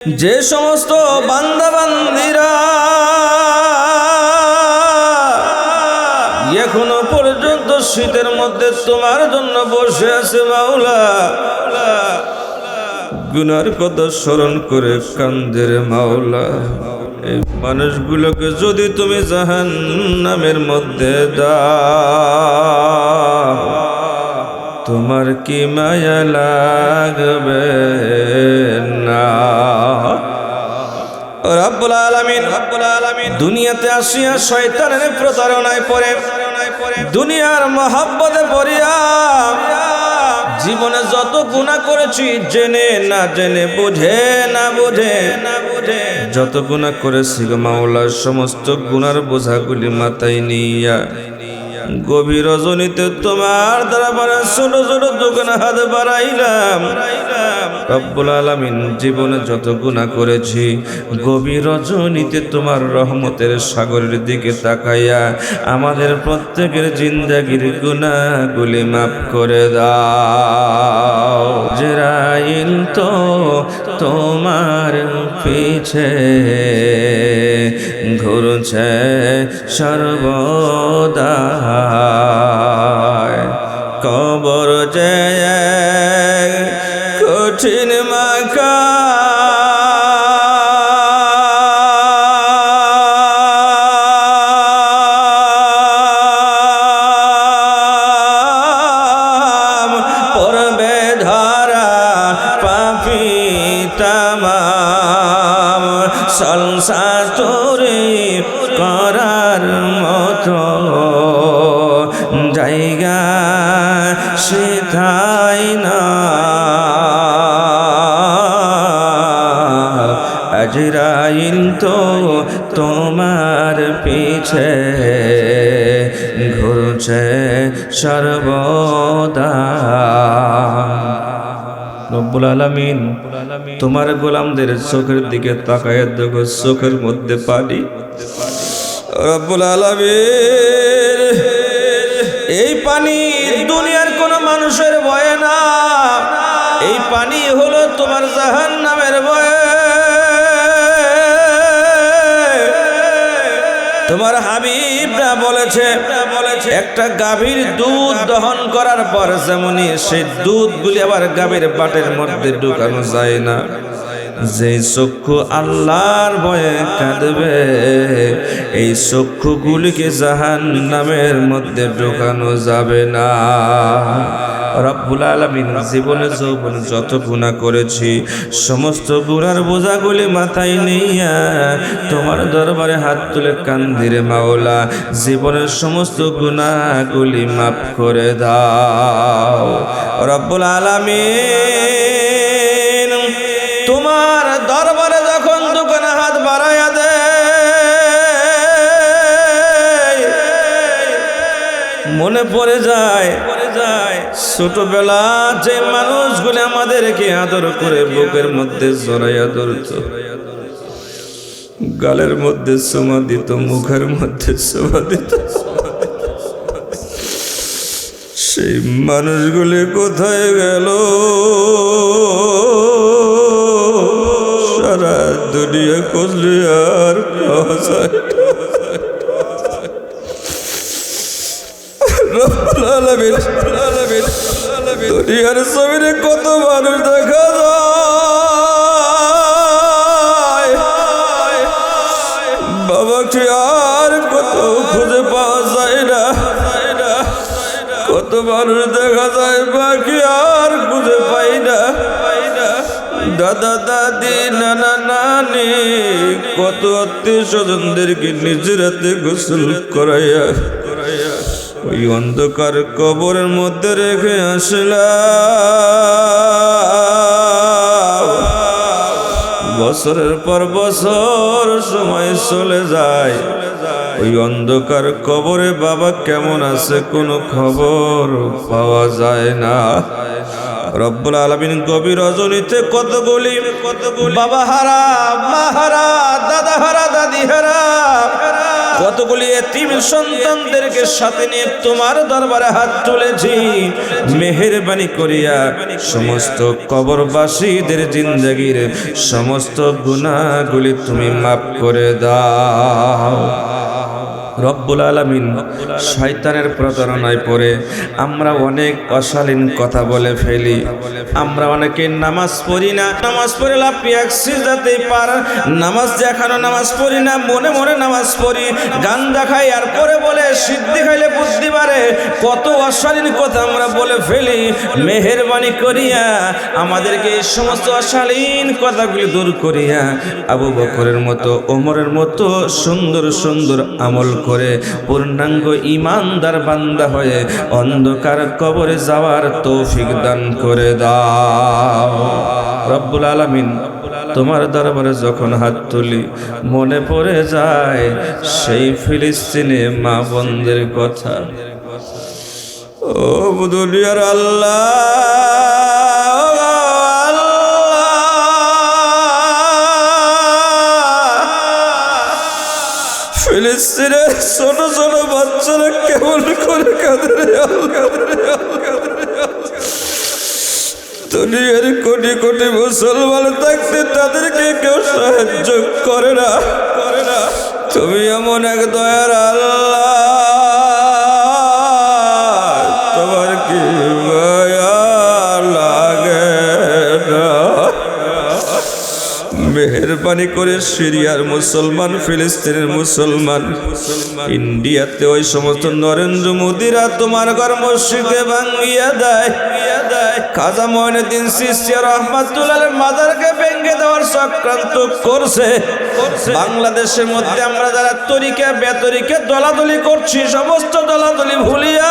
যে সমস্ত বান্দা বান্দিরা এখনও পর্যন্ত শীতের মধ্যে তোমার জন্য বসে আছে মাওলা। গুনার কথা স্মরণ করে কান্দের মাওলা। এই মানুষগুলোকে যদি তুমি জাহান নামের মধ্যে দা তোমার কি মায়া লাগবে? না রব্বুল আলামিন রব্বুল আলামিন, দুনিয়াতে আসিয়া শয়তানের প্রতারণায় পড়ে, দুনিয়ার মহাব্বতে পড়িয়া, জীবনে যত গুণা করেছি, জেনে না জেনে, বুঝে না বুঝে না বুঝে যত গুণা করেছি গো মাওলা সমস্ত গুনার বোঝাগুলি মাথায় নিয়া, গভীর রজনীতে তোমার দরবারে ছোট ছোট দোকান হাত বাড়াইলাম রব্বুল আলামিন জীবনে যত গুনাহ করেছি, গভীর রজনীতে তোমার রহমতের সাগরের দিকে তাকাইয়া আমাদের প্রত্যেকের জিন্দাগির গুনাহগুলি মাফ করে দাও। জেরাইল তো তোমার পিছে ঘুরছে সর্বদা কবর যে এক কঠিন মাকা পরবে ধারা পাপি তামাম। সংসার তোরে করার মতো জায়গা সেথাই না। আজরাইল তো তোমার পিছে, ঘুরছে সর্বদা। রব্বুল আলামিন, তোমার গোলামদের চোখের দিকে তাকায় দেখো, চোখের মধ্যে পানি। রব্বুল আলামিন, এই পানি দুনিয়ার কোন মানুষের ভয়ে না। এই পানি হলো তোমার জাহান নামের ভয়ে তোমার হাবিবরা বলেছে, একটা গাভীর দুধ দহন করার পর যেমনই সেই দুধগুলি আবার গাভীর বাটের মধ্যে ঢুকানো যায় না। যে চক্ষু আল্লাহর ভয়ে কাঁদবে, এই চক্ষুগুলিকে জাহান নামের মধ্যে ঢোকানো যাবে না। রব্বুল আলমিন জীবনে যৌবন যত গুণা করেছি, সমস্ত গুণার বোঝাগুলি মাথায় নিয়া তোমার দরবারে হাত তুলে কান্দিরে মাওলা, জীবনের সমস্ত গুণাগুলি মাফ করে দাও। রব্বুল আলমিন তোমার দরবারে যখন দোকানে হাত বাড়াইয়া দে মনে পড়ে যায়, ছোটবেলা যে মানুষগুলো আমাদেরকে আদর করে বুকের মধ্যে জড়াইয়া ধরত, গালের মধ্যে সোমা দিত, মুখের মধ্যে সোমা দিত। সেই মানুষগুলি কোথায় গেল? দুনিয়া কষলে আর। দুনিয়ার জমিনে কত মানুষ দেখা যায়। বাবাকে আর কত খুঁজে পাওয়া যায় না। কত মানুষ দেখা যায়, বাকি আর খুঁজে পাই না। দাদা দাদি, নানা নানি, কত আত্মীয় স্বজনদেরকে নিজের হাতে গোসল করাইয়া, ওই অন্ধকার কবরের মধ্যে রেখে আসলাম। বছরের পর বছর সময় চলে যায়। ওই অন্ধকার কবরে বাবা কেমন আছে কোনো খবর পাওয়া যায় না। রব্বুল আলমিন গভীর রজনীতে কতগুলি কতগুলি বাবা হারা, মা হারা, দাদা হারা, দাদি হারা, কতগুলি এতিম সন্তানদেরকে সাথে নিয়ে তোমার দরবারে হাত তুলেছি। মেহেরবানি করিয়া সমস্ত কবরবাসীদের জিন্দগির সমস্ত গুণাগুলি তুমি মাফ করে দাও। রব্বুল আলমিন শয়তানের প্রতারণায় পড়ে। আমরা অনেক অশালীন কথা বলে ফেলি। আমরা অনেকে নামাজ পড়ি না। নামাজ পড়ে লাফি যাতে পার। নামাজ দেখানো নামাজ পড়ি না, মনে মনে নামাজ পড়ি। গান দেখাই আর পরে বলে, সিদ্ধি খাইলে বুদ্ধি পারে কত অশালীন কথা আমরা বলে ফেলি। মেহেরবানি করিয়া আমাদেরকে এই সমস্ত অশালীন কথাগুলি দূর করিয়া আবু বকরের মতো, ওমরের মতো সুন্দর সুন্দর আমল করে পূর্ণাঙ্গ ইমানদার বান্দা হয়ে অন্ধকার কবরে যাওয়ার তৌফিক দান করে দাও। রব্বুল আলামিন, তোমার দরবারে যখন হাত তুলি, মনে পড়ে যায় সেই ফিলিস্তিনে মা বন্ধের কথা। ও দুনিয়ার আল্লাহ! ফিলিস্তিনের ছোট ছোট বাচ্চারা কেমন করে কাঁদে। দুনিয়ার কোটি কোটি মুসলমান থাকতে তাদেরকে কেউ সাহায্য করে না করে না তুমি এমন এক দয়ার আল্লাহ মেহরবানি করে সিরিয়ার মুসলমান, ফিলিস্তিনের মুসলমান। ইন্ডিয়াতে ওই সমস্ত নরেন্দ্র মোদীরা তোমার ঘর মসজিদে ভাঙ্গিয়া দেয়। খাজা ময়নুদ্দিন সিস্তিয়া রহমাতুল্লাহ মাদারকে ভেঙে দেওয়ার চক্রান্ত করছে। বাংলাদেশের মধ্যে আমরা যারা তরিকা বেতরিকে দলাদলি করছি, সমস্ত দলাদলি ভুলিয়া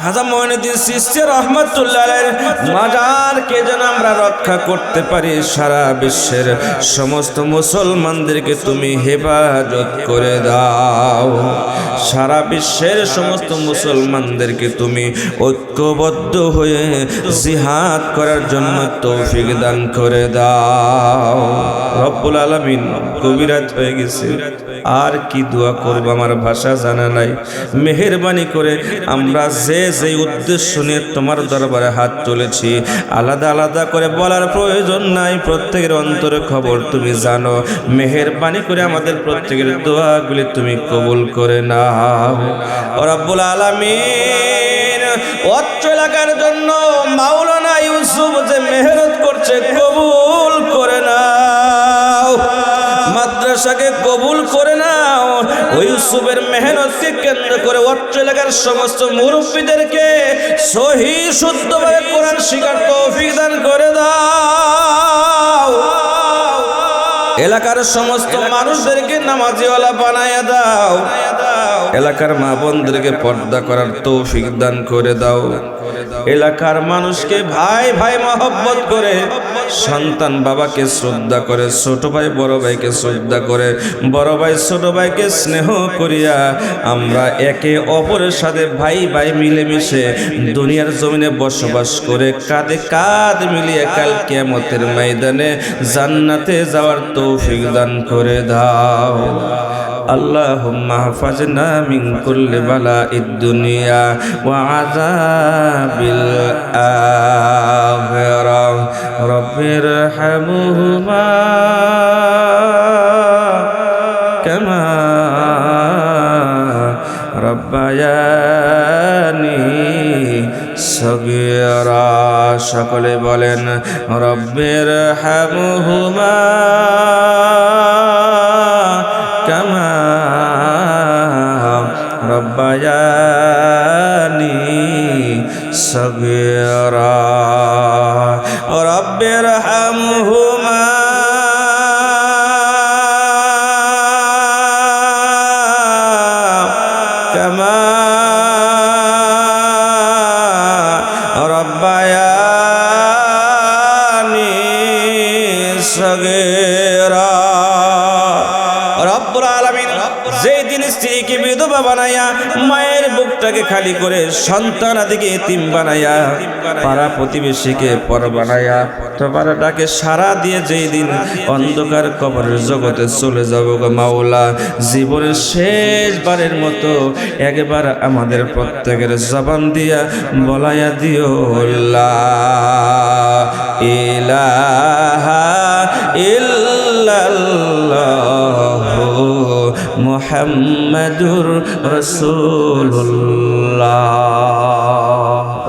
খাজা মঈনুদ্দিন সিস্তি রহমতুল্লাহের মাজারকে যেন আমরা রক্ষা করতে পারি সারা বিশ্বের সমস্ত মুসলমানদেরকে তুমি হেফাজত করে দাও। সারা বিশ্বের সমস্ত মুসলমানদেরকে তুমি ঐক্যবদ্ধ হয়ে জিহাদ করার জন্য তৌফিক দান করে দাও। রব্বুল আলামিন কবিরাত হয়ে গেছে। আর কি দোয়া করব আমার ভাষা জানা নাই। মেহেরবানি করে আমরা যে যে উদ্দেশ্য নিয়ে তোমার দরবারে হাত তুলেছি, আলাদা আলাদা করে বলার প্রয়োজন নাই, প্রত্যেকের অন্তরে খবর তুমি জানো। মেহেরবানি করে আমাদের প্রত্যেকের দোয়াগুলি তুমি কবুল করে নাও। রব্বুল আলামিন অত্র এলাকার জন্য মাওলানা ইউসুফ যে মেহনত করছে, কবুল করে নাও। মাদ্রাসাকে কবুল করে নাও। ওই ইউসুফের মেহনতকে কেন্দ্র করে অত্র এলাকার সমস্ত মুরব্বীদেরকে সহি শুদ্ধভাবে কোরআন শিকার তৌফিক দান করে দাও। এলাকার সমস্ত মানুষদেরকে নামাজিওয়ালা বানায়া দাও। এলাকার মা বোনদেরকে পর্দা করার তৌফিক দান করে দাও। এলাকার মানুষকে ভাই ভাই মহব্বত করে সন্তান বাবাকে শ্রদ্ধা করে, ছোট ভাই, বড় ভাইকে শ্রদ্ধা করে, বড় ভাই, ছোট ভাইকে স্নেহ করিয়া আমরা একে অপরের সাথে ভাই ভাই মিলেমিশে দুনিয়ার জমিনে বসবাস করে কাঁধে কাঁধ মিলিয়ে কাল কিয়ামতের ময়দানে জান্নাতে যাওয়ার তৌফিক দান করে দাও। اللهم احفظنا من كل بلاء الدنيا وعذاب الآخرة رب ارحمهما كما ربياني সগীরা সকলে বলেন রব্বের হামহুমা রব্বায়ানি সগীরা। রব্বের হামহুমা স্ত্রীকে বিধবা বানাইয়া, মায়ের বুকটাকে খালি করে সন্তান আদিকে এতিম বানাইয়া, পাড়া প্রতিবেশীকে পর বানাইয়া ডাকে সারা দিয়ে যেই দিন অন্ধকার কবরের জগতে চলে যাব গো মাওলা। জীবনের শেষবারের মতো একবার আমাদের প্রত্যেকের জবান দিয়া বলাইয়া দিও ইলাহা ইল্লাল্লাহ। محمد رسول الله.